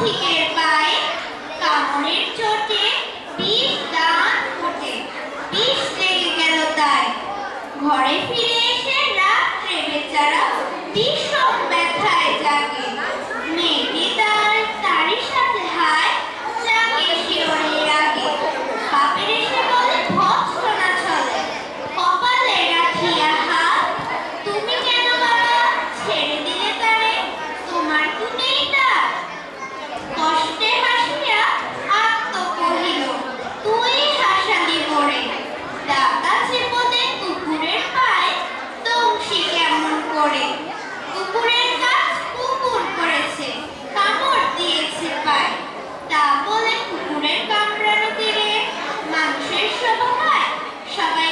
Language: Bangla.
টের পায় কামড়ের চোটে বিষ দান ফোটে বিষ লেগে গেল তাই। ঘরে ফিরে করে। কুকুরের কাজ কুকুর করেছে, কামড় দিয়েছে পায়। তা বলে কুকুরের কামড়ানো দিলে মানুষের শোভা হয়, সবাই